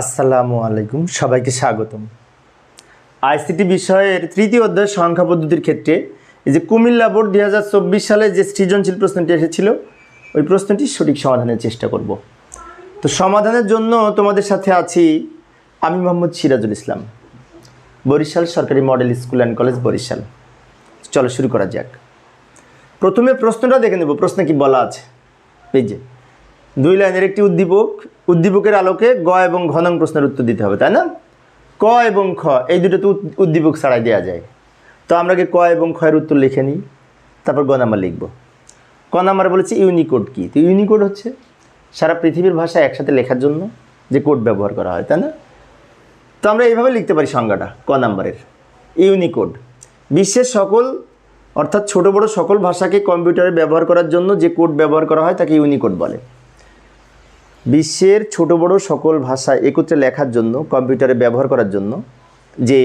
আসসালামু আলাইকুম, সবাইকে স্বাগতম। আইসিটি বিষয়ের তৃতীয় অধ্যায় সংখ্যা পদ্ধতির ক্ষেত্রে এই যে কুমিল্লা বোর্ড দুই হাজার চব্বিশ সালে যে সৃজনশীল প্রশ্নটি এসেছিল, ওই প্রশ্নটি সঠিক সমাধানের চেষ্টা করব। তো সমাধানের জন্য তোমাদের সাথে আছি আমি মোহাম্মদ সিরাজুল ইসলাম, বরিশাল সরকারি model school and college Barishal. চলো শুরু করা যাক। প্রথমে প্রশ্নটা দেখে নেব, প্রশ্নে কি বলা আছে? এই যে, দুই লাইনের একটি উদ্দীপক উদ্দীপকের আলোকে গ এবং ঘ নং প্রশ্নের উত্তর দিতে হবে, তাই না? ক এবং খ, এই দুটো তো উদ্দীপক ছাড়াই দেওয়া যায়। তো আমরা কি ক এবং খ এর উত্তর লিখে নিই, তারপর গ নাম্বার লিখব। ক নাম্বার বলেছে ইউনিকোড কি? তো ইউনিকোড হচ্ছে সারা পৃথিবীর ভাষা একসাথে লেখার জন্য যে কোড ব্যবহার করা হয়, তাই না? তো আমরা এইভাবে লিখতে পারি সংজ্ঞাটা, ক নাম্বারের। ইউনিকোড। বিশ্বের সকল, অর্থাৎ ছোট বড় সকল ভাষাকে কম্পিউটারে ব্যবহার করার জন্য যে কোড ব্যবহার করা হয় তাকে ইউনিকোড বলে। বিশ্বের ছোট বড় সকল ভাষা একত্রে লেখার জন্য, কম্পিউটারে ব্যবহার করার জন্য যে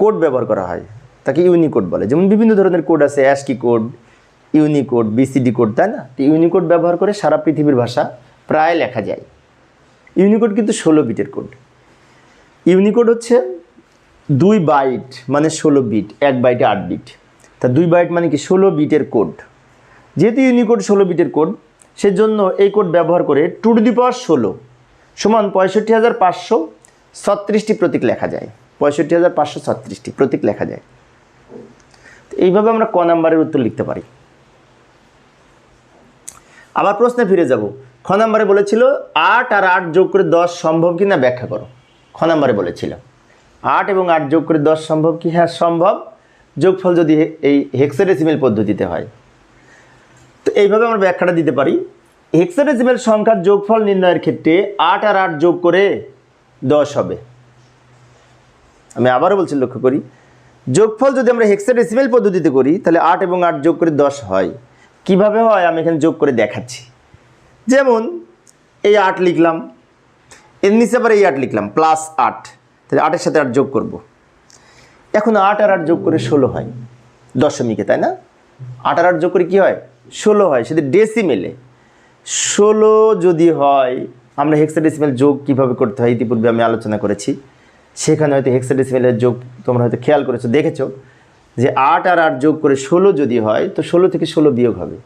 কোড ব্যবহার করা হয়, তাকে ইউনিকোড বলে। যেমন বিভিন্ন ধরনের কোড আছে ASCII code Unicode BCD code, তাই না? তো ইউনিকোড ব্যবহার করে সারা পৃথিবীর ভাষা প্রায় লেখা যায়। ইউনিকোড কিন্তু ষোলো বিটের কোড। ইউনিকোড হচ্ছে দুই বাইট মানে ষোলো বিট, এক বাইটে আট বিট। তা দুই বাইট মানে কি ষোলো বিটের কোড। যেহেতু ইউনিকোড ষোলো বিটের কোড সেজন্য এই কোড ব্যবহার করে টু টু দি পাওয়ার ষোলো সমান পঁয়ষট্টি হাজার পাঁচশো ছত্রিশটি প্রতীক লেখা যায়। পঁয়ষট্টি হাজার পাঁচশো ছত্রিশটি প্রতীক লেখা যায়। এইভাবে আমরা ক নাম্বারের উত্তর লিখতে পারি। আবার প্রশ্নে ফিরে যাব। খ নাম্বারে বলেছিল, আট আর আট যোগ করে দশ সম্ভব কি না ব্যাখ্যা করো। খ নাম্বারে বলেছিল, আট এবং আট যোগ করে দশ সম্ভব কি? হ্যাঁ সম্ভব। যোগফল যদি এই হেক্সাডেসিমেল পদ্ধতিতে হয় তো এইভাবে আমরা ব্যাখ্যাটা দিতে পারি। হেক্সাডেসিমেল সংখ্যার যোগফল নির্ণয়ের ক্ষেত্রে আট আর আট যোগ করে দশ হবে। আমি আবারও বলছি, লক্ষ্য করি। যোগফল যদি আমরা হেক্সাডেসিমেল পদ্ধতিতে করি, তাহলে আট এবং আট যোগ করে দশ হয়। কীভাবে হয়? আমি এখানে যোগ করে দেখাচ্ছি। যেমন, এই আট লিখলাম, এর নিচে আবার এই আট লিখলাম প্লাস আট। তাহলে আটের সাথে আট যোগ করব। এখন আট আর আট যোগ করে ষোলো হয়। দশমিকে, তাই না? আট আর আট যোগ করে কী হয়? ষোলো হয়, সেটা ডেসিমেলে ষোলো যদি হয়, আমরা হেক্সাডেসিমেল যোগ কীভাবে করতে হয় ইতিপূর্বে আমি আলোচনা করেছি। সেখানে হয়তো হেক্সাডেসিমেলের যোগ তোমরা হয়তো খেয়াল করেছ, দেখেছ যে আট আর আট যোগ করে ষোলো যদি হয়, তো ষোলো থেকে ষোলো বিয়োগ হবে।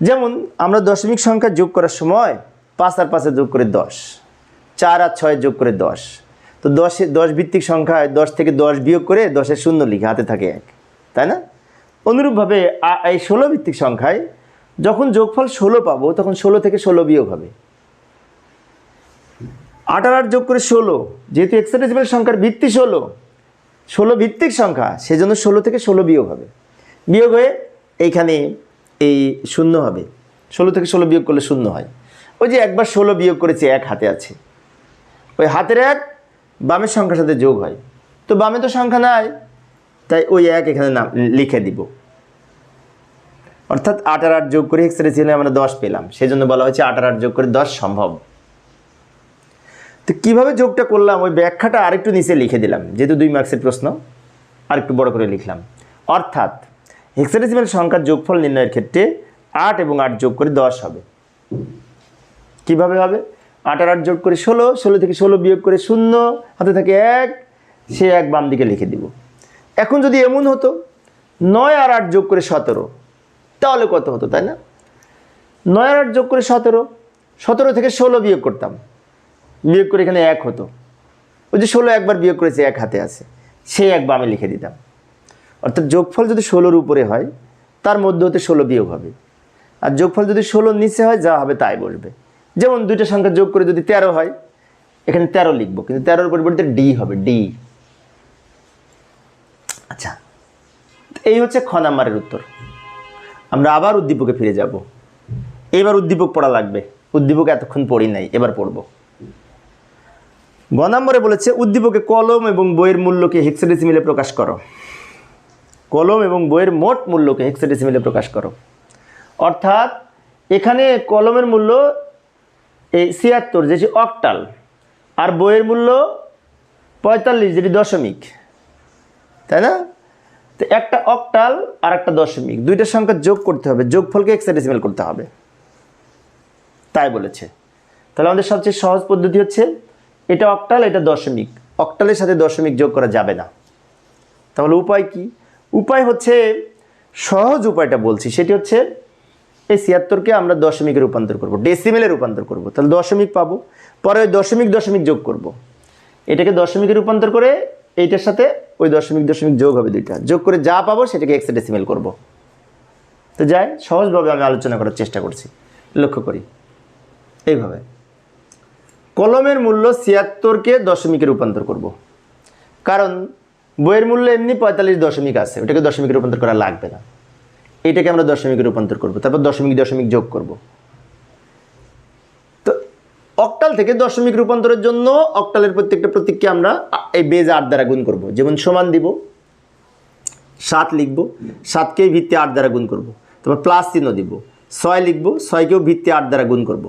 যেমন আমরা দশমিক সংখ্যা যোগ করার সময় পাঁচ আর পাঁচে যোগ করে দশ, চার আর ছয় যোগ করে দশ। তো দশে, দশ ভিত্তিক সংখ্যায় দশ থেকে দশ বিয়োগ করে দশের শূন্য লিখে হাতে থাকে এক, তাই না? অনুরূপভাবে এই ষোলো ভিত্তিক সংখ্যায় যখন যোগফল ষোলো পাবো, তখন ষোলো থেকে ষোলো বিয়োগ হবে। আট আর আট যোগ করে ষোলো, যেহেতু এক্সাডেসিমেল সংখ্যার ভিত্তি ষোলো ষোলো ভিত্তিক সংখ্যা, সেজন্য ষোলো থেকে ষোলো বিয়োগ হবে। বিয়োগ হয়ে এইখানে এই শূন্য হবে। ষোলো থেকে ষোলো বিয়োগ করলে শূন্য হয়। ওই যে একবার ষোলো বিয়োগ করেছে, এক হাতে আছে। ওই হাতের এক, বামের সংখ্যার সাথে যোগ হয়। তো বামে তো সংখ্যা নাই তাই ওই এক এখানে নাম লিখে দিব। অর্থাৎ আট আর আট যোগ করে এক্সরেছিলে আমরা দশ পেলাম। সেই জন্য বলা হয়েছে আট আর আট যোগ করে দশ সম্ভব। তো কীভাবে যোগটা করলাম? ওই ব্যাখ্যাটা আরেকটু নিচে লিখে দিলাম, যেহেতু দুই মার্কসের প্রশ্ন। আরেকটু বড় করে লিখলাম। অর্থাৎ হেক্সাডেসিমাল সংখ্যার যোগফল নির্ণয়ের ক্ষেত্রে আট এবং আট যোগ করে দশ হবে। কীভাবে হবে? আট আর আট যোগ করে ষোলো ষোলো থেকে ষোলো বিয়োগ করে শূন্য, হাতে থাকে এক, সে এক বাম দিকে লিখে দিব। এখন যদি এমন হতো, নয় আর আট যোগ করে সতেরো, তাহলে কত হতো, তাই না? নয় আর আট যোগ করে সতেরো সতেরো থেকে ষোলো বিয়োগ করতাম। বিয়োগ করে এখানে এক হতো। ওই যে ষোলো একবার বিয়োগ করেছে, এক হাতে আছে। সেই এক বামে লিখে দিতাম। অর্থাৎ যোগফল যদি ষোলোর উপরে হয়, তার মধ্যে হতে ষোলো বিয়োগ হবে। আর যোগফল যদি ষোলোর নিচে হয়, যা হবে তাই বসবে। যেমন দুইটা সংখ্যা যোগ করে যদি তেরো হয়, এখানে তেরো লিখব, কিন্তু তেরোর পরিবর্তে ডি হবে, ডি। এই হচ্ছে খ নাম্বারের উত্তর। আমরা আবার উদ্দীপকে ফিরে যাব। এবার উদ্দীপক পড়া লাগবে। উদ্দীপক এতক্ষণ পড়ি নাই, এবার পড়ব। গ নম্বরে বলেছে, উদ্দীপকে কলম এবং বইয়ের মূল্যকে হেক্সাডেসিমিলে প্রকাশ করো। কলম এবং বইয়ের মোট মূল্যকে হেক্সাডেসিমিলে প্রকাশ করো। অর্থাৎ, এখানে কলমের মূল্য এই ছিয়াত্তর যেটি অকটাল আর বইয়ের মূল্য পঁয়তাল্লিশ, যেটি দশমিক। তাই না? তো একটা অক্টাল আর একটা দশমিক দুইটা সংখ্যা যোগ করতে হবে, যোগফলকে এক্সাডেসিমেল করতে হবে। তাই বলেছে। তাহলে আমাদের সবচেয়ে সহজ পদ্ধতি হচ্ছে, এটা অক্টাল, এটা দশমিক। অক্টালের সাথে দশমিক যোগ করা যাবে না। তাহলে উপায় কি? উপায় হচ্ছে, সহজ উপায়টা বলছি, সেটি হচ্ছে, এই ছিয়াত্তরকে আমরা দশমিকে রূপান্তর করব ডেসিমেলে রূপান্তর করব। তাহলে দশমিক পাবো, পরে দশমিক দশমিক যোগ করব। এটাকে দশমিকে রূপান্তর করে এইটার সাথে ওই দশমিক দশমিক যোগ হবে দুইটা। যোগ করে যা পাবো সেটাকে এক্সে ডেসিমেল করব। তো যাই, সহজভাবে আমি আলোচনা করার চেষ্টা করছি। লক্ষ্য করি। এইভাবে। কলমের মূল্য ছিয়াত্তরকে দশমিকে রূপান্তর করব। কারণ বইয়ের মূল্য এমনি পঁয়তাল্লিশ দশমিক আছে, ওটাকে দশমিকে রূপান্তর করা লাগবে না। এটাকে আমরা দশমিকে রূপান্তর করব, তারপর দশমিক দশমিক যোগ করব। অক্টাল থেকে দশমিক রূপান্তরের জন্য অক্টালের প্রত্যেকটা প্রতীককে আমরা এই বেজ আট দ্বারা গুণ করব। যেমন সমান দিব, সাত লিখব, সাতকে ভিত্তি আট দ্বারা গুণ করব। তারপর প্লাস চিহ্ন দিব, ছয় লিখব, ছয়কেও ভিত্তি আট দ্বারা গুণ করব।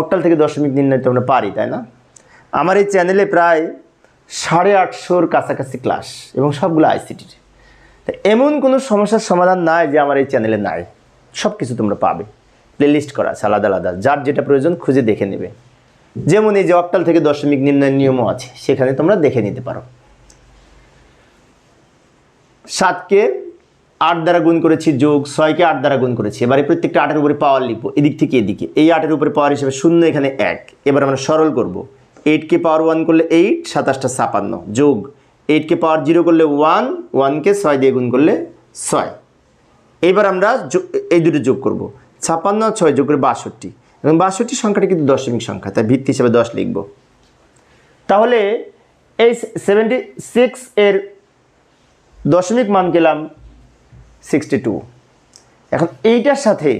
অক্টাল থেকে দশমিক নির্ণয় তো আমরা পারি, তাই না? আমার এই চ্যানেলে প্রায় সাড়ে আটশোর কাছাকাছি ক্লাস এবং সবগুলো আইসিটির এমন কোনো সমস্যার সমাধান নাই যে আমার এই চ্যানেলে নাই। সব কিছু তোমরা পাবে। প্লেলিস্ট করা আছে, আলাদা আলাদা। যার যেটা প্রয়োজন খুঁজে দেখে নেবে। যেমন এই যে অক্টাল থেকে দশমিক নির্ণয়ের নিয়মও আছে, সেখানে তোমরা দেখে নিতে পারো। সাতকে আট দ্বারা গুণ করেছি যোগ, ছয়কে আট দ্বারা গুণ করেছি। এবারে প্রত্যেকটা আটের উপরে পাওয়ার লিখব, এদিক থেকে এদিকে। এই আটের উপরে পাওয়ার হিসেবে শূন্য এখানে এক। এবার আমরা সরল করব। এইটকে পাওয়ার ওয়ান করলে এইট সাতাশটা ছাপান্ন। যোগ এইটকে পাওয়ার জিরো করলে ওয়ান ওয়ানকে ছয় দিয়ে গুণ করলে ছয়। এবার আমরা এই দুটো যোগ করব। ছাপান্ন ছয় যোগ করে বাষট্টি। এবং বাষট্টি সংখ্যাটি কিন্তু দশমিক সংখ্যা তাই ভিত্তি হিসেবে দশ লিখব। তাহলে এই সেভেন্টি সিক্স এর দশমিক মান গেলাম সিক্সটি টু এখন এইটার সাথে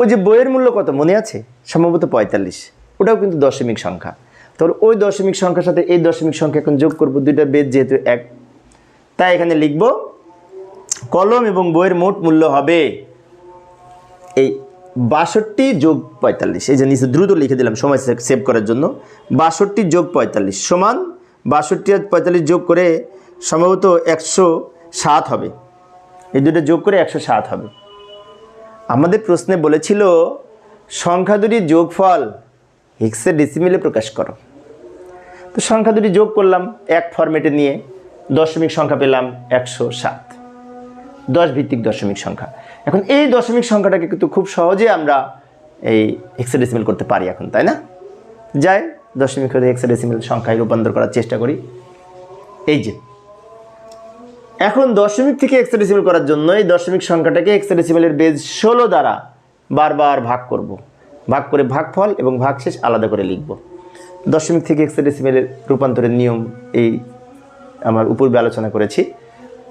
ওই যে বইয়ের মূল্য কত মনে আছে? সম্ভবত পঁয়তাল্লিশ। ওটাও কিন্তু দশমিক সংখ্যা। তাহলে ওই দশমিক সংখ্যার সাথে এই দশমিক সংখ্যা এখন যোগ করব, দুইটা বেদ যেহেতু এক। তাই এখানে লিখব, কলম এবং বইয়ের মোট মূল্য হবে এই বাষট্টি যোগ পঁয়তাল্লিশ, এই যে নিচে দ্রুত লিখে দিলাম, সময় সেভ করার জন্য, বাষট্টি যোগ পঁয়তাল্লিশ সমান বাষট্টি আর পঁয়তাল্লিশ যোগ করে সম্ভবত একশো সাত হবে। এই দুটো যোগ করে একশো সাত হবে। আমাদের প্রশ্নে বলেছিল, সংখ্যা দুটির যোগফল হিক্সের ডিসিমিলে প্রকাশ করো। তো সংখ্যা দুটি যোগ করলাম এক ফরম্যাটে নিয়ে, দশমিক সংখ্যা পেলাম একশো সাত। দশ ভিত্তিক দশমিক সংখ্যা। এখন এই দশমিক সংখ্যাটাকে কিন্তু খুব সহজে আমরা এই হেক্সাডেসিমেল করতে পারি এখন, তাই না? যাই, দশমিক হতে হেক্সাডেসিমেল সংখ্যায় রূপান্তর করার চেষ্টা করি। এই যে, এখন দশমিক থেকে হেক্সাডেসিমেল করার জন্য এই দশমিক সংখ্যাটাকে হেক্সাডেসিমেলের বেজ ষোলো দ্বারা বারবার ভাগ করব। ভাগ করে ভাগফল এবং ভাগশেষ আলাদা করে লিখব। দশমিক থেকে হেক্সাডেসিমেলের রূপান্তরের নিয়ম এই আমার উপূর্বে আলোচনা করেছি।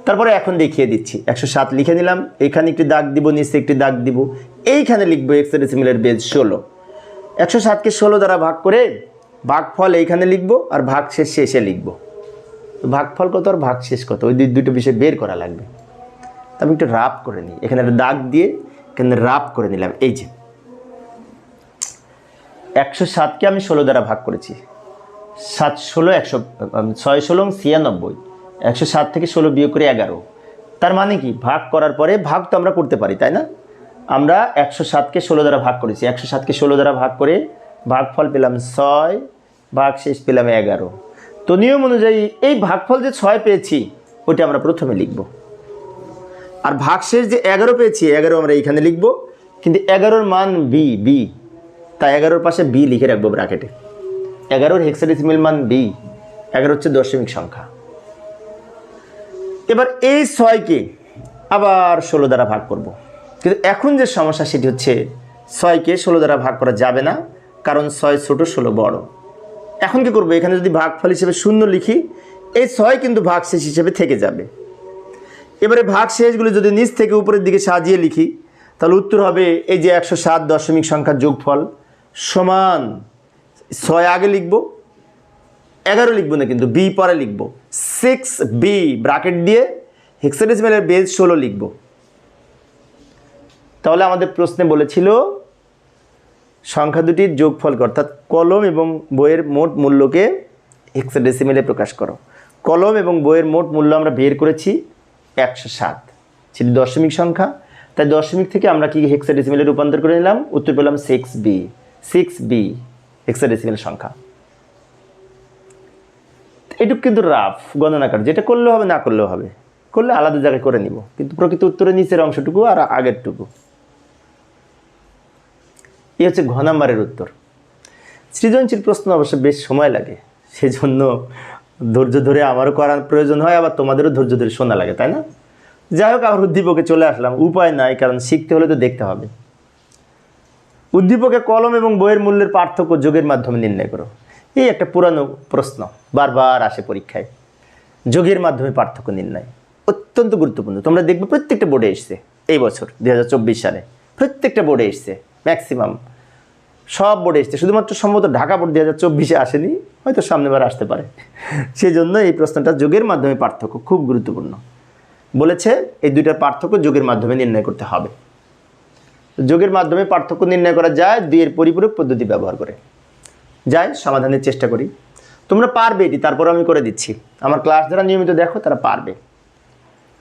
তারপরে এখন দেখিয়ে দিচ্ছি। একশো সাত লিখে নিলাম এখানে একটি দাগ দিব, নিচে একটি দাগ দিব। এইখানে লিখব হেক্সাডেসিমেলের বেজ ষোলো। একশো সাতকে ষোলো দ্বারা ভাগ করে ভাগফল এইখানে লিখব আর ভাগ শেষ শেষে লিখব ভাগফল কত আর ভাগ শেষ কত? ওই দুটো বিষয় বের করা লাগবে। আমি একটু রাপ করে নিই। এখানে একটা দাগ দিয়ে এখানে রাপ করে নিলাম। এই যে। একশো সাতকে আমি ষোলো দ্বারা ভাগ করেছি। সাত ষোলো, একশো ছয় ষোলো ছিয়ানব্বই। একশো সাত থেকে ষোলো বিয়োগ করে এগারো। তার মানে কি? ভাগ করার পরে ভাগ তো আমরা করতে পারি, তাই না? আমরা একশো সাতকে ষোলো দ্বারা ভাগ করেছি। একশো সাতকে ষোলো দ্বারা ভাগ করে ভাগফল পেলাম ছয় ভাগ শেষ পেলাম এগারো। তো নিয়ম অনুযায়ী এই ভাগফল যে ছয় পেয়েছি, ওটা আমরা প্রথমে লিখব। আর ভাগশেষ যে এগারো পেয়েছি, এগারো আমরা এইখানে লিখব। কিন্তু এগারোর মান বি বি তাই এগারোর পাশে বি লিখে রাখব ব্র্যাকেটে। এগারোর হেক্সাডেসিমেল মান বি এগারো হচ্ছে দশমিক সংখ্যা। এবার এই ছয়কে আবার ষোলো দ্বারা ভাগ করব। কিন্তু এখন যে সমস্যা সেটি হচ্ছে ছয়কে ষোলো দ্বারা ভাগ করা যাবে না, কারণ ছয় ছোট, ষোলো বড়। এখন কি করব? এখানে যদি ভাগফল হিসেবে শূন্য লিখি, এই ছয় কিন্তু ভাগশেষ হিসেবে থেকে যাবে। এবারে ভাগ শেষগুলো যদি নিচ থেকে উপরের দিকে সাজিয়ে লিখি, তাহলে উত্তর হবে এই যে একশো সাত দশমিক সংখ্যার যোগফল সমান ছয় আগে লিখব এগারো লিখব না কিন্তু বি পরে লিখব। সিক্স বি ব্রাকেট দিয়ে হেক্সাডেসিমেলের বেজ ষোলো লিখব। তাহলে আমাদের প্রশ্নে বলেছিল, সংখ্যা দুটির যোগফল অর্থাৎ কলম এবং বইয়ের মোট মূল্যকে হেক্সাডেসিমেলে প্রকাশ করো। কলম এবং বইয়ের মোট মূল্য আমরা বের করেছি একশো সাত। সেটি দশমিক সংখ্যা। তাই দশমিক থেকে আমরা কি হেক্সাডেসিমেলে রূপান্তর করে নিলাম? উত্তর পেলাম six B six B hexadecimal সংখ্যা। এটুকু কিন্তু রাফ গণনাকার, যেটা করলেও হবে, না করলেও হবে। করলে আলাদা জায়গায় করে নিব। কিন্তু প্রকৃত উত্তরের নিচের অংশটুকু আর আগেরটুকু। এই হচ্ছে ঘ নাম্বারের উত্তর। সৃজনশীল প্রশ্ন অবশ্য বেশ সময় লাগে। সেজন্য ধৈর্য ধরে আমারও করার প্রয়োজন হয়, আবার তোমাদেরও ধৈর্য ধরে শোনা লাগে, তাই না? যাই হোক, আবার উদ্দীপকে চলে আসলাম। উপায় নাই, কারণ শিখতে হলে তো দেখতে হবে। উদ্দীপকে কলম এবং বইয়ের মূল্যের পার্থক্য যোগের মাধ্যমে নির্ণয় করো। এই একটা পুরানো প্রশ্ন বারবার আসে পরীক্ষায়। যোগের মাধ্যমে পার্থক্য নির্ণয় অত্যন্ত গুরুত্বপূর্ণ। তোমরা দেখবে প্রত্যেকটা বোর্ডে এসছে এই বছর, দুই হাজার চব্বিশ সালে। প্রত্যেকটা বোর্ডে এসছে, ম্যাক্সিমাম। সব বোর্ডে এসছে, শুধুমাত্র সম্ভবত ঢাকা বোর্ড দুই হাজার চব্বিশে আসেনি, হয়তো সামনেবার আসতে পারে। সেই জন্য এই প্রশ্নটা যোগের মাধ্যমে পার্থক্য খুব গুরুত্বপূর্ণ। বলেছে এই দুইটার পার্থক্য যোগের মাধ্যমে নির্ণয় করতে হবে। যোগের মাধ্যমে পার্থক্য নির্ণয় করা যায় দুইয়ের পরিপূরক পদ্ধতি ব্যবহার করে। যাই, সমাধানের চেষ্টা করি। তোমরা পারবে এটি, তারপর আমি করে দিচ্ছি। আমার ক্লাস যারা নিয়মিত দেখো, তারা পারবে।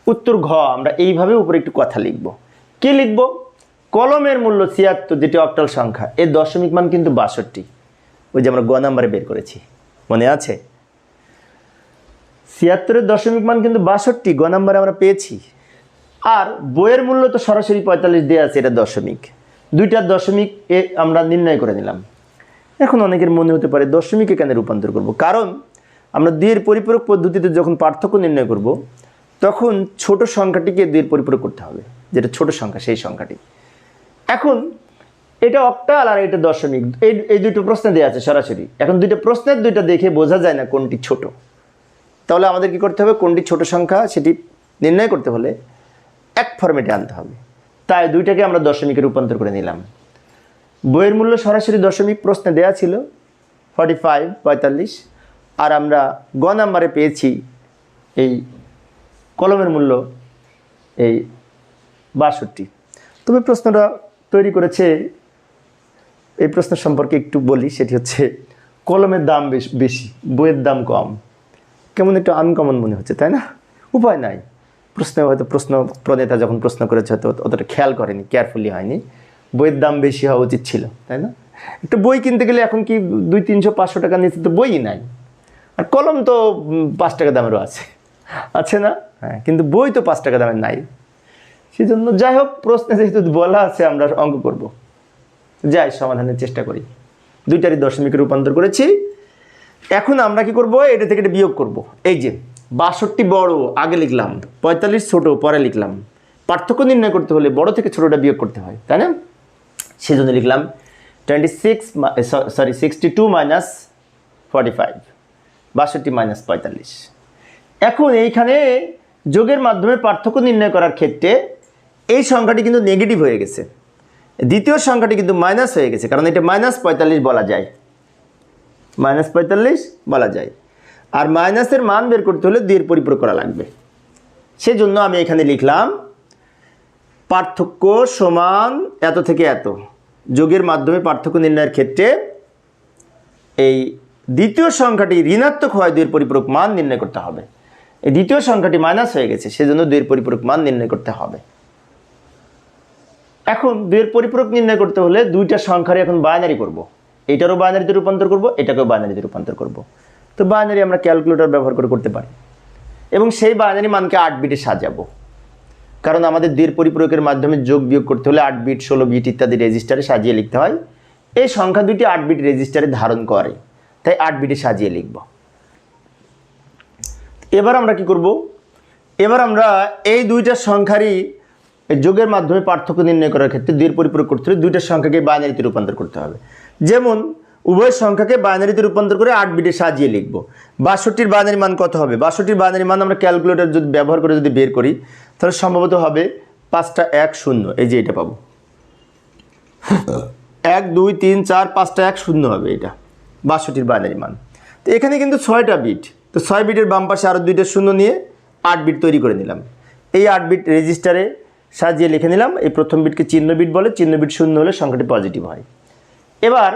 উত্তর ঘ, আমরা এইভাবে উপরে একটু কথা লিখব। কি লিখব? কলমের মূল্য ছিয়াত্তর, যেটি অক্টাল সংখ্যা, এর দশমিক মান কিন্তু বাষট্টি। ওই যে আমরা গ নাম্বারে বের করেছি। মনে আছে? ছিয়াত্তরের দশমিক মান কিন্তু বাষট্টি, গ নাম্বারে আমরা পেয়েছি। আর বইয়ের মূল্য তো সরাসরি পঁয়তাল্লিশ দেওয়া আছে, এটা দশমিক। দুইটার দশমিক এ আমরা নির্ণয় করে নিলাম। এখন অনেকের মনে হতে পারে দশমিকে কেন রূপান্তর করব? কারণ আমরা দুইয়ের পরিপূরক পদ্ধতিতে যখন পার্থক্য নির্ণয় করব, তখন ছোট সংখ্যাটিকে দুইয়ের পরিপূরক করতে হবে, যেটা ছোট সংখ্যা, সেই সংখ্যাটি। এখন এটা অক্টাল আর এটা দশমিক, এই এই দুটো প্রশ্ন দেওয়া আছে সরাসরি। এখন দুইটা প্রশ্নের দুইটা দেখে বোঝা যায় না কোনটি ছোট। তাহলে আমাদের কি করতে হবে? কোনটি ছোট সংখ্যা, সেটি নির্ণয় করতে হলে এক ফরম্যাটে আনতে হবে। তাই দুইটাকে আমরা দশমিকে রূপান্তর করে নিলাম। বইয়ের মূল্য সরাসরি দশমিক প্রশ্নে দেয়া ছিল ফর্টি ফাইভ পঁয়তাল্লিশ। আর আমরা গ নাম্বারে পেয়েছি এই কলমের মূল্য এই বাষট্টি। তবে প্রশ্নটা তৈরি করেছে, এই প্রশ্ন সম্পর্কে একটু বলি, সেটি হচ্ছে কলমের দাম বেশ, বেশি, বইয়ের দাম কম। কেমন একটু আনকমন মনে হচ্ছে, তাই না? উপায় নাই। প্রশ্নে হয়তো প্রশ্ন প্রণেতা যখন প্রশ্ন করেছে, হয়তো অতটা খেয়াল করেনি কেয়ারফুলি হয়নি। বইয়ের দাম বেশি হওয়া উচিত ছিল, তাই না? একটা বই কিনতে গেলে এখন কি দুই, তিনশো, পাঁচশো টাকা নিচে তো বইই নাই। আর কলম তো পাঁচ টাকা দামেরও আছে। আছে না? হ্যাঁ কিন্তু বই তো পাঁচ টাকা দামের নাই। সেই জন্য যাই হোক, প্রশ্নে যেহেতু বলা আছে, আমরা অঙ্ক করব। যাই, সমাধানের চেষ্টা করি। দুইটারই দশমিকে রূপান্তর করেছি। এখন আমরা কি করব? এটা থেকে এটা বিয়োগ করব। এই যে, বাষট্টি বড়, আগে লিখলাম। পঁয়তাল্লিশ ছোট, পরে লিখলাম। পার্থক্য নির্ণয় করতে হলে বড় থেকে ছোটটা বিয়োগ করতে হয়, তাই না? সেই জন্য লিখলাম twenty six sorry sixty two minus forty five বাষট্টি মাইনাস পঁয়তাল্লিশ। এখন এইখানে যোগের মাধ্যমে পার্থক্য নির্ণয় করার ক্ষেত্রে এই সংখ্যাটি কিন্তু নেগেটিভ হয়ে গেছে। দ্বিতীয় সংখ্যাটি কিন্তু মাইনাস হয়ে গেছে, কারণ এটা মাইনাস পঁয়তাল্লিশ বলা যায়। মাইনাস পঁয়তাল্লিশ বলা যায়। আর মাইনাসের মান বের করতে হলে দুইয়ের পরিপূরক করা লাগবে। সেজন্য আমি এখানে লিখলাম পার্থক্য সমান এত থেকে এত। যোগের মাধ্যমে পার্থক্য নির্ণয়ের ক্ষেত্রে এই দ্বিতীয় সংখ্যাটি ঋণাত্মক হয় দুইয়ের পরিপূরক মান নির্ণয় করতে হবে। এই দ্বিতীয় সংখ্যাটি মাইনাস হয়ে গেছে, সেজন্য দুইয়ের পরিপূরক মান নির্ণয় করতে হবে। এখন দুইয়ের পরিপূরক নির্ণয় করতে হলে দুইটা সংখ্যার এখন বাইনারি করব। এটারও বাইনারিতে রূপান্তর করব, এটাকেও বাইনারিতে রূপান্তর করব। তো বাইনারি আমরা ক্যালকুলেটর ব্যবহার করে করতে পারি। এবং সেই বাইনারি মানকে আট বিটে সাজাবো। কারণ আমাদের দুইয়ের পরিপূরকের মাধ্যমে যোগ বিয়োগ করতে হলে আট বিট ষোলো বিট ইত্যাদি রেজিস্টারে সাজিয়ে লিখতে হয়। এই সংখ্যা দুটি আট বিট রেজিস্টারে ধারণ করে। তাই আট বিটে সাজিয়ে লিখব। এবার আমরা কি করব? এবার আমরা এই দুইটা সংখ্যারই যোগের মাধ্যমে পার্থক্য নির্ণয় করার ক্ষেত্রে দুইয়ের পরিপূরক করতে হলে দুইটা সংখ্যাকে বাইনারিতে রূপান্তর করতে হবে। যেমন উভয় সংখ্যাকে বাইনারিতে রূপান্তর করে আট বিটে সাজিয়ে লিখব। বাষট্টির বাইনারি মান কত হবে? বাষট্টির বাইনারি মান আমরা ক্যালকুলেটর যদি ব্যবহার করে যদি বের করি, তাহলে সম্ভবত হবে পাঁচটা এক শূন্য। এই যে এটা পাবো। এক, দুই, তিন, চার, পাঁচটা এক শূন্য হবে এটা, বাষট্টির বাইনারি মান। তো এখানে কিন্তু ছয়টা বিট। তো ছয় বিটের বাম পাশে আরও দুইটা শূন্য নিয়ে আট বিট তৈরি করে নিলাম। এই আট বিট রেজিস্টারে সাজিয়ে লিখে নিলাম। এই প্রথম বিটকে চিহ্ন বিট বলে, চিহ্ন বিট শূন্য হলে সংখ্যাটি পজিটিভ হয়। এবার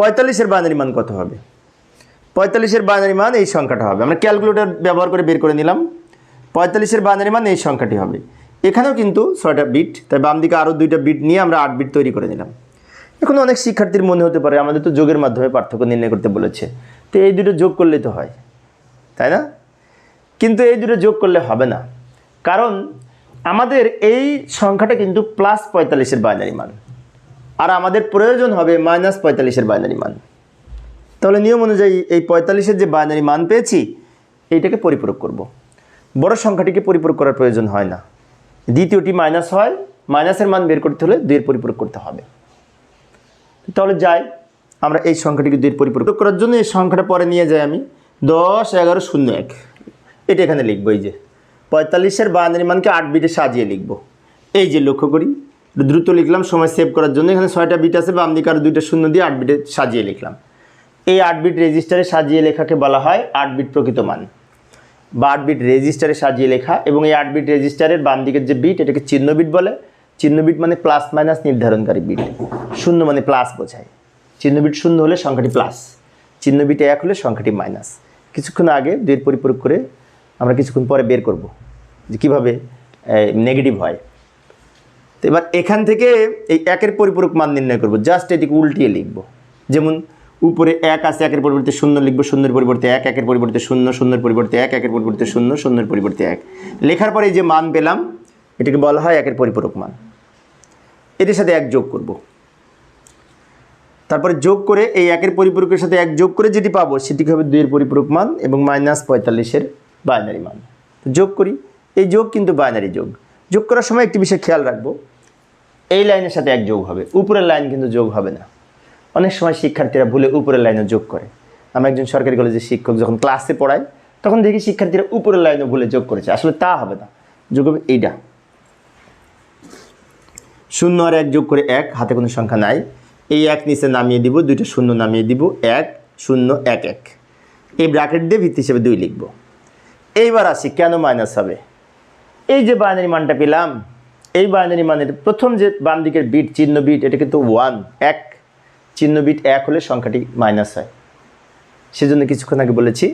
পঁয়তাল্লিশের বাইনারি মান কত হবে? পঁয়তাল্লিশের বাইনারি মান এই সংখ্যাটা হবে। আমরা ক্যালকুলেটর ব্যবহার করে বের করে নিলাম। পঁয়তাল্লিশের বাইনারি মান এই সংখ্যাটি হবে। এখানেও কিন্তু ছয়টা বিট তাই বাম দিকে আরও দুইটা বিট নিয়ে আমরা আট বিট তৈরি করে নিলাম। এখন অনেক শিক্ষার্থীর মনে হতে পারে, আমাদের তো যোগের মাধ্যমে পার্থক্য নির্ণয় করতে বলেছে। তো এই দুটো যোগ করলেই তো হয়, তাই না? কিন্তু এই দুটো যোগ করলে হবে না। কারণ আমাদের এই সংখ্যাটা কিন্তু প্লাস পঁয়তাল্লিশের বাইনারি মান। আর আমাদের প্রয়োজন হবে মাইনাস পঁয়তাল্লিশের বাইনারি মান। তাহলে নিয়ম অনুযায়ী এই পঁয়তাল্লিশের যে বাইনারি মান পেয়েছি, এইটাকে পরিপূরক করব। বড় সংখ্যাটিকে পরিপূরক করার প্রয়োজন হয় না। দ্বিতীয়টি মাইনাস হয় মাইনাসের মান বের করতে হলে দুইয়ের পরিপূরক করতে হবে। তাহলে যাই, আমরা এই সংখ্যাটিকে দুইয়ের পরিপূরক করার জন্য এই সংখ্যাটা পরে নিয়ে যাই আমি। দশ, এগারো, শূন্য, এক। এটা এখানে লিখব, এই যে। পঁয়তাল্লিশের বাইনারি মানকে আট বিটে সাজিয়ে লিখব। এই যে লক্ষ্য করি দ্রুত লিখলাম, সময় সেভ করার জন্য। এখানে ছয়টা বিট আছে, বাম দিকে আরও দুইটা শূন্য দিয়ে আট বিটে সাজিয়ে লিখলাম। এই আট বিট রেজিস্টারে সাজিয়ে লেখাকে বলা হয় আট বিট প্রকৃত মান। বা আট বিট রেজিস্টারে সাজিয়ে লেখা এবং এই আট বিট রেজিস্টারের বাম দিকের যে বিট এটাকে চিহ্ন বিট বলে। চিহ্ন বিট মানে প্লাস মাইনাস নির্ধারণকারী বিট শূন্য মানে প্লাস বোঝায়। চিহ্ন বিট শূন্য হলে সংখ্যাটি প্লাস চিহ্ন বিট এক হলে সংখ্যাটি মাইনাস কিছুক্ষণ আগে দুইয়ের পরিপূরক করে আমরা কিছুক্ষণ পরে বের করব যে কীভাবে নেগেটিভ হয়। তো এবার এখান থেকে এই একের পরিপূরক মান নির্ণয় করব। জাস্ট এটিকে উল্টিয়ে লিখব। যেমন, উপরে এক আছে, একের পরিবর্তে শূন্য লিখব, শূন্যের পরিবর্তে এক, একের পরিবর্তে শূন্য, শূন্যের পরিবর্তে এক, একের পরিবর্তে শূন্য, শূন্যের পরিবর্তে এক। লেখার পরে যে মান পেলাম, এটাকে বলা হয় একের পরিপূরক মান। এটির সাথে এক যোগ করব। তারপরে যোগ করে এই একের পরিপূরকের সাথে এক যোগ করে যেটি পাবো, সেটিকে হবে দুইয়ের পরিপূরক মান এবং মাইনাস পঁয়তাল্লিশের বাইনারি মান। যোগ করি। এই যোগ কিন্তু বাইনারি যোগ। যোগ করার সময় একটি বিষয় খেয়াল রাখব। এই লাইনের সাথে এক যোগ হবে, উপরের লাইন কিন্তু যোগ হবে না। অনেক সময় শিক্ষার্থীরা ভুলে উপরের লাইনে যোগ করে। আমি একজন সরকারি কলেজের শিক্ষক, যখন ক্লাসে পড়াই তখন দেখি শিক্ষার্থীরা উপরের লাইনে ভুলে যোগ করেছে। আসলে তা হবে না। যোগ হবে এইটা। শূন্য আর এক যোগ করে এক, হাতে কোনো সংখ্যা নাই। এই এক নিচে নামিয়ে দিব, দুইটা শূন্য নামিয়ে দিব, এক, শূন্য, এক এক। এই ব্র্যাকেট দিয়ে ভিত্তি হিসেবে দুই লিখব। এইবার আসি কেন মাইনাস হবে? এই যে বাইনারি মানটা পেলাম এই বাইনারি মানের প্রথম যে বাম দিকের বিট, চিহ্ন বিট, এটা কিন্তু ওয়ান এক। চিহ্ন বিট এক হলে সংখ্যাটি মাইনাস হয়। সেজন্য কিছুক্ষণ আগে বলেছি,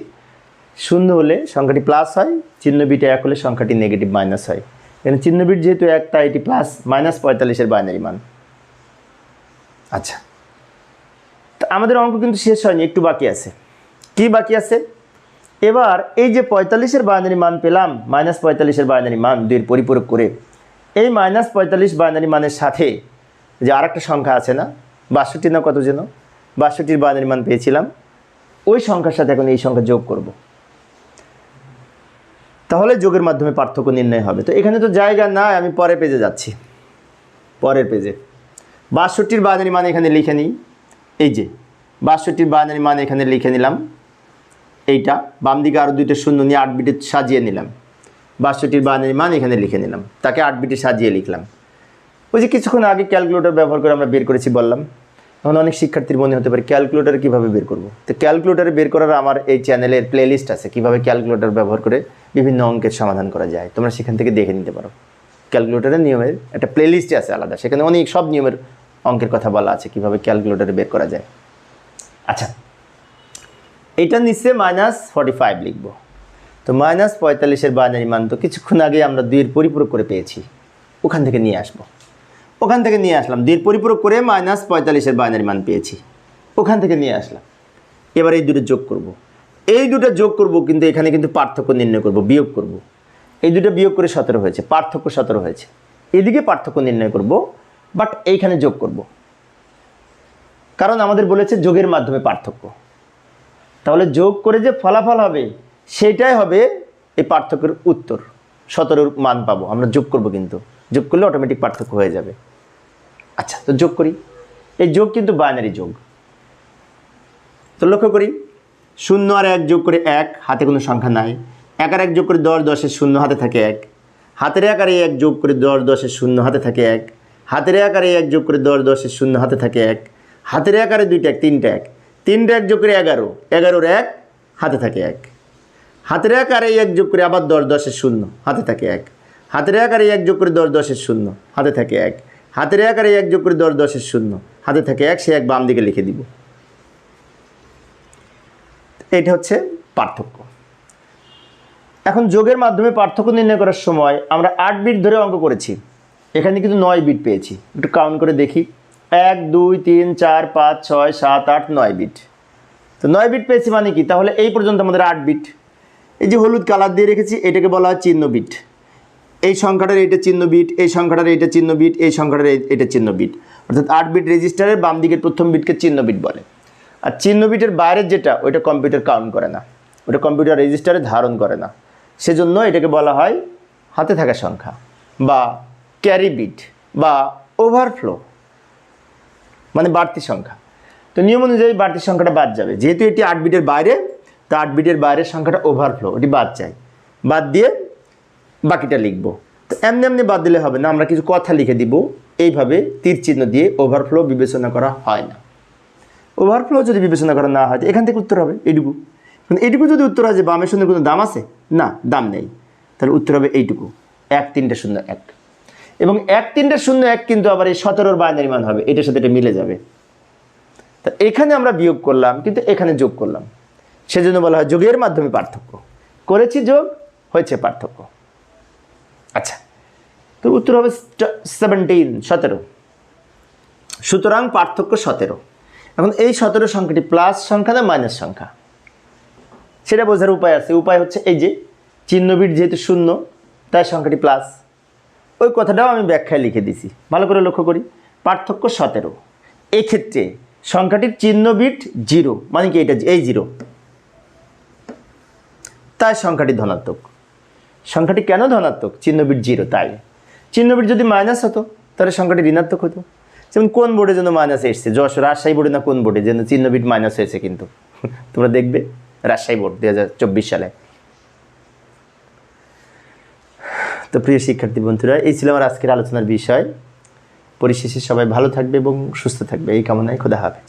শূন্য হলে সংখ্যাটি প্লাস হয়, চিহ্ন বিট এক হলে সংখ্যাটি নেগেটিভ মাইনাস হয়। এখানে চিহ্ন বিট যেহেতু এক, তাই এটি প্লাস মাইনাস পঁয়তাল্লিশের বাইনারি মান। আচ্ছা। তা আমাদের অঙ্ক কিন্তু শেষ হয়নি, একটু বাকি আছে। কি বাকি আছে? এবার এই যে পঁয়তাল্লিশের বাইনারি মান পেলাম মাইনাস পঁয়তাল্লিশের বাইনারি মান দুইয়ের পরিপূরক করে এই মাইনাস পঁয়তাল্লিশ বাইনারি মানের সাথে যে আরেকটা সংখ্যা আছে না, বাষট্টি না কত যেন, বাষট্টির বাইনারি মান পেয়েছিলাম, ওই সংখ্যার সাথে এখন এই সংখ্যা যোগ করব। তাহলে যোগের মাধ্যমে পার্থক্য নির্ণয় হবে। তো এখানে তো জায়গা নাই, আমি পরের পেজে যাচ্ছি। পরের পেজে বাষট্টির বাইনারি মান এখানে লিখে নিই। এই যে, বাষট্টির বাইনারি মান এখানে লিখে নিলাম। এইটা বাম দিকে আরও দুইটা শূন্য নিয়ে আট বিটে সাজিয়ে নিলাম। বাষট্টির বাইনারি মান এখানে লিখে নিলাম। তাকে আট বিটে সাজিয়ে লিখলাম। ওই যে কিছুক্ষণ আগে ক্যালকুলেটর ব্যবহার করে আমরা বের করেছি বললাম। এখন অনেক শিক্ষার্থীর মনে হতে পারে, ক্যালকুলেটর কীভাবে বের করব? তো ক্যালকুলেটরে বের করার আমার এই চ্যানেলের প্লেলিস্ট আছে, কীভাবে ক্যালকুলেটর ব্যবহার করে বিভিন্ন অঙ্কের সমাধান করা যায়। তোমরা সেখান থেকে দেখে নিতে পারো। ক্যালকুলেটরের নিয়মের একটা প্লেলিস্ট আছে আলাদা, সেখানে অনেক সব নিয়মের অঙ্কের কথা বলা আছে, কীভাবে ক্যালকুলেটরে বের করা যায়। আচ্ছা এইটা নিচে মাইনাস ফর্টি ফাইভ লিখব। তো মাইনাস পঁয়তাল্লিশের বাইনারি মান তো কিছুক্ষণ আগে আমরা দুইয়ের পরিপূরক করে পেয়েছি। ওখান থেকে নিয়ে আসব। ওখান থেকে নিয়ে আসলাম। দুইয়ের পরিপূরক করে মাইনাস পঁয়তাল্লিশের বাইনারি মান পেয়েছি। ওখান থেকে নিয়ে আসলাম। এবার এই দুটো যোগ করব। এই দুটো যোগ করব কিন্তু এখানে কিন্তু পার্থক্য নির্ণয় করব, বিয়োগ করব। এই দুটো বিয়োগ করে সতেরো হয়েছে, পার্থক্য সতেরো হয়েছে। এদিকে পার্থক্য নির্ণয় করব বাট এইখানে যোগ করব। কারণ আমাদের বলেছে যোগের মাধ্যমে পার্থক্য। তাহলে যোগ করে যে ফলাফল হবে সেটাই হবে এই পার্থক্যের উত্তর। সতেরোর মান পাবো। আমরা যোগ করব কিন্তু। যোগ করলে অটোমেটিক পার্থক্য হয়ে যাবে। আচ্ছা তো যোগ করি। এই যোগ কিন্তু বাইনারি যোগ। তো লক্ষ্য করি, শূন্য আর এক যোগ করে এক, হাতে কোনো সংখ্যা নাই। এক আর এক যোগ করে দশ, দশের শূন্য, হাতে থাকে এক। হাতের এক আর এক যোগ করে দশ, দশের শূন্য, হাতে থাকে এক। হাতের এক আর এক যোগ করে দশ, দশের শূন্য, হাতে থাকে এক। হাতের এক আরে দুইটা এক, তিনটা এক। তিনটা এক যোগ করে এগারো। এগারোর এক, হাতে থাকে এক। হাতের এক আর এক যোগ করে আবার দশ দশের শূন্য, হাতে থাকে এক। হাতের এক আর এক যোগ করে দশ দশের শূন্য, হাতে থাকে এক। হাতের এক আর এক যোগ করে দশ দশের শূন্য, হাতে থাকে এক, সে এক বাম দিকে লিখে দিব। এটা হচ্ছে পার্থক্য। এখন যোগের মাধ্যমে পার্থক্য নির্ণয় করার সময় আমরা আট বিট ধরে অঙ্ক করেছি। এখানে কিন্তু নয় বিট পেয়েছি। একটু কাউন্ট করে দেখি। এক, দুই, তিন, চার, পাঁচ, ছয়, সাত, আট, নয় বিট। তো নয় বিট পেয়েছি মানে কি? তাহলে এই পর্যন্ত আমাদের আট বিট। এই যে হলুদ কালার দিয়ে রেখেছি, এটাকে বলা হয় চিহ্ন বিট এই সংখ্যাটার এইটা চিহ্ন বিট এই সংখ্যাটার এইটা চিহ্ন বিট এই সংখ্যাটার এটা চিহ্ন বিট অর্থাৎ আট বিট রেজিস্টারের বাম দিকের প্রথম বিটকে চিহ্ন বিট বলে। আর চিহ্ন বিটের বাইরের যেটা, ওইটা কম্পিউটার কাউন্ট করে না। ওটা কম্পিউটার রেজিস্টারে ধারণ করে না। সেজন্য এটাকে বলা হয় হাতে থাকা সংখ্যা বা ক্যারি বিট বা ওভারফ্লো মানে বাড়তি সংখ্যা। তো নিয়ম অনুযায়ী বাড়তি সংখ্যাটা বাদ যাবে। যেহেতু এটি আট বিটের বাইরে তো আট বিটের বাইরের সংখ্যাটা ওভারফ্লো ওটি বাদ যায় বাদ দিয়ে বাকিটা লিখব। তো এমনি এমনি বাদ দিলে হবে না, আমরা কিছু কথা লিখে দিব। এইভাবে তীর চিহ্ন দিয়ে ওভারফ্লো বিবেচনা করা হয় না। ওভারফ্লো যদি বিবেচনা করা না হয় এখান থেকে উত্তর হবে, এইটুকু। কিন্তু এইটুকু যদি উত্তর হয় যে বামের শূন্য কোনো দাম আছে? না, দাম নেই। তাহলে উত্তর হবে এইটুকু। এক, তিনটে শূন্য, এক। এবং এক, তিনটে শূন্য, এক কিন্তু আবার এই সতেরোর বাইনারি মান হবে। এটার সাথে এটা মিলে যাবে। তা এখানে আমরা বিয়োগ করলাম, কিন্তু এখানে যোগ করলাম। সেজন্য বলা হয় যোগের মাধ্যমে পার্থক্য। করেছি যোগ, হয়েছে পার্থক্য। আচ্ছা তো উত্তর হবে সেভেন্টিন সতেরো। সুতরাং পার্থক্য সতেরো। এখন এই সতেরো সংখ্যাটি প্লাস সংখ্যা না মাইনাস সংখ্যা? সেটা বোঝার উপায় আছে। উপায় হচ্ছে এই যে, চিহ্নবিট যেহেতু শূন্য, তাই সংখ্যাটি প্লাস ওই কথাটাও আমি ব্যাখ্যায় লিখে দিছি। ভালো করে লক্ষ্য করি। পার্থক্য সতেরো। এক্ষেত্রে সংখ্যাটির চিহ্নবিট জিরো। মানে কি এটা এই জিরো? তাই সংখ্যাটি ধনাত্মক। সংখ্যাটি কেন ধনাত্মক? চিহ্নবিট জিরো, তাই। চিহ্নবিট যদি মাইনাস হতো, তাহলে সংখ্যাটি ঋণাত্মক হতো। যেমন কোন বোর্ডে যেন মাইনাস এসছে? যশ রাজশাহী বোর্ডে না কোন বোর্ডে যেন চিহ্নবিট মাইনাস হয়েছে কিন্তু। তোমরা দেখবে, রাজশাহী বোর্ড দু হাজার চব্বিশ সালে। তো প্রিয় শিক্ষার্থী বন্ধুরা, এই ছিল আমার আজকের আলোচনার বিষয়। পরিশেষে সবাই ভালো থাকবে এবং সুস্থ থাকবে। এই কামনায় খোদা হাফেজ।